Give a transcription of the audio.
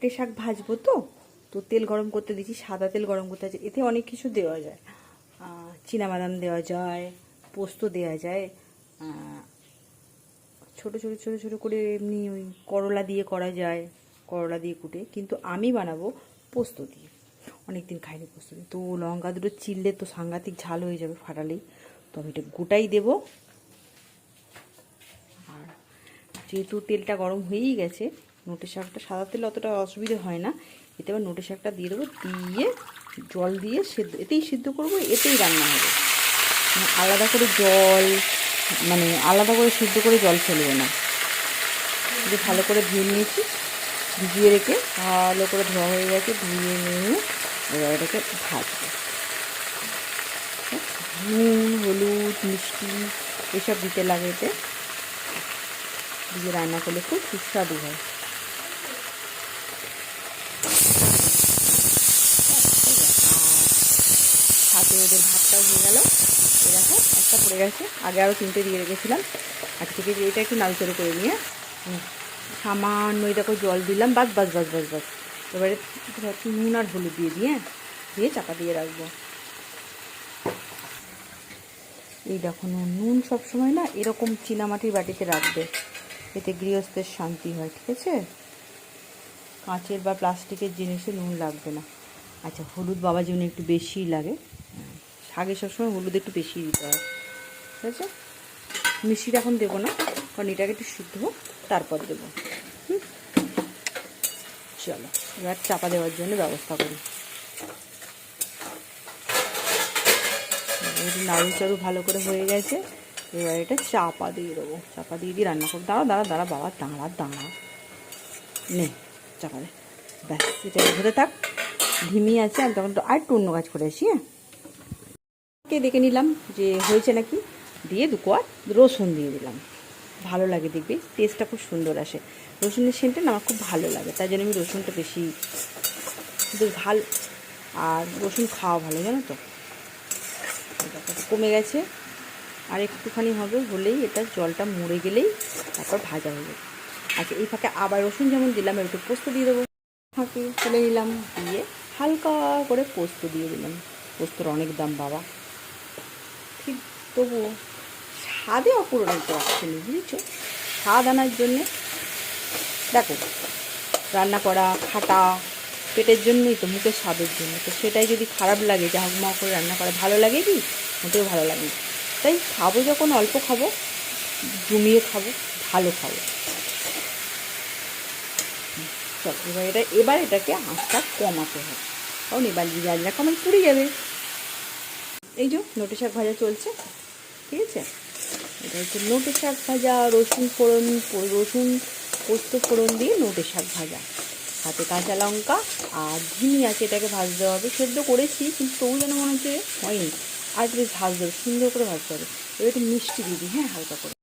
তে শাক ভাজবো তো তো তেল গরম করতে দিচ্ছি সাদা তেল গরম করতে আছে এতে অনেক কিছু দেওয়া যায়। বাদাম দেওয়া যায়, পোস্ত দেওয়া যায় ছোট ছোট ছোট ছোট করে এমনি ওই করলা দিয়ে করা যায়, করলা দিয়ে কুটে। কিন্তু আমি বানাবো পোস্ত দিয়ে। অনেকদিন খাইনি পোস্ত দিয়ে। তো লঙ্কা দুটো চিললে তো সাংঘাতিক ঝাল হয়ে যাবে ফাটালেই। তো আমি এটা গোটাই দেবো। আর যেহেতু তেলটা গরম হয়েই গেছে নোটে শাকটা সাদা তেল অতটা অসুবিধে হয় না। এতে আবার নোটে শাকটা দিয়ে দেবো, দিয়ে জল দিয়ে সেদ্ধ, এতেই সিদ্ধ করব, এতেই রান্না হবে। মানে আলাদা করে জল মানে আলাদা করে সিদ্ধ করে জল ফেলবে না। যে ভালো করে ধুয়ে নিয়েছি, ভিজিয়ে রেখে ভালো করে ধোয়া হয়ে গেছে, ধুয়ে নিয়ে এবার এটাকে ভাজবো। নুন, হলুদ, মিষ্টি এসব দিতে লাগে এতে। দিয়ে রান্না করলে খুব সুস্বাদু হয়। হাতে ওদের ভাতটাও হয়ে গেল। দেখো, একটা পড়ে গেছে। আগে আরও তিনটে দিয়ে রেখেছিলাম। আজকে থেকে এটা একটু নাড়চড়ে করে নিয়ে সামান্য দেখো জল দিলাম। বাস বাস বাস বাস বাস। এবারে একটু নুন আর হলুদ দিয়ে দিয়ে দিয়ে চাপা দিয়ে রাখব। এই দেখো নুন। নুন সবসময় না এরকম চীনামাটির বাটিতে রাখবে। এতে গৃহস্থের শান্তি হয়, ঠিক আছে? কাঁচের বা প্লাস্টিকের জিনিসে নুন লাগবে না। আচ্ছা হলুদ বাবা জন্য একটু বেশিই লাগে। শাকে সবসময় হলুদ একটু বেশি দিতে হয়। ঠিক আছে? মিষ্টিটা এখন দেবো না, কারণ এটাকে একটু শুদ্ধ হোক, তারপর দেবো? চলো, এবার চাপা দেওয়ার জন্য ব্যবস্থা করি। নাড়ু চাড়ু ভালো করে হয়ে গেছে, এবার এটা চাপা দিয়ে দেবো। চাপা দিয়ে দিয়ে রান্না করব। দাঁড়া দাঁড়া দাঁড়া, বাবা, দাঁড়া দাঁড়া। নে, চাপা দে। ব্যাস, এটা ধরে থাক। ধিমি আছে, আমি তখন তো আর একটু অন্য কাজ করে আসি হ্যাঁ? কে দেখে নিলাম যে হয়েছে নাকি? দিয়ে দু কোয়ার রসুন দিয়ে দিলাম। ভালো লাগে দেখবে টেস্টটা খুব সুন্দর আসে। রসুনের সেন্টটা আমার খুব ভালো লাগে তাই জন্য আমি রসুনটা বেশি বেশ ভালো, আর রসুন খাওয়া ভালো, জানো তো? কমে গেছে, আর একটুখানি হবে হলেই এটা জলটা মরে গেলেই তারপর ভাজা হয়ে যাবে আচ্ছা এই ফাঁকে আবার রসুন যেমন দিলাম একটু পোস্ত দিয়ে দেবো। ফাঁকে ফেলে নিলাম, দিয়ে হালকা করে পোস্ত দিয়ে দিলাম। পোস্তর অনেক দাম, বাবা। ঠিক তবুও স্বাদে অপূরণিত রাখছে না বুঝেছ? স্বাদ আনার জন্যে, দেখো, রান্না করা, খাটা, পেটের জন্যই তো, মুখের স্বাদের জন্য। তো সেটাই যদি খারাপ লাগে, যা হোক মা করে রান্না করা, ভালো লাগে কি? মোটেও ভালো লাগে তাই খাব যখন, অল্প খাব, জমিয়ে খাব, ভালো খাব। এবার এটা, এবার এটাকে আঁচটা কমাতে হবে। কারণ এবার যদি রান্না কমাই পুড়ে যাবে। এই যে, নোটে শাক ভাজা চলছে। ঠিক আছে? এটা হচ্ছে নোটে শাক ভাজা, রসুন ফোড়ন রসুন পোস্ত ফোড়ন দিয়ে নোটে শাক ভাজা। হাতে কাঁচা লঙ্কা আর ঝিমি আছে এটাকে ভাজতে হবে। সেদ্ধ করেছি, কিন্তু তবু যেন মনে হচ্ছে হয়নি। আর একটু বেশ ভাজতে হবে, সুন্দর করে ভাজতে হবে। এবার একটু মিষ্টি দিবি হ্যাঁ হালকা করে।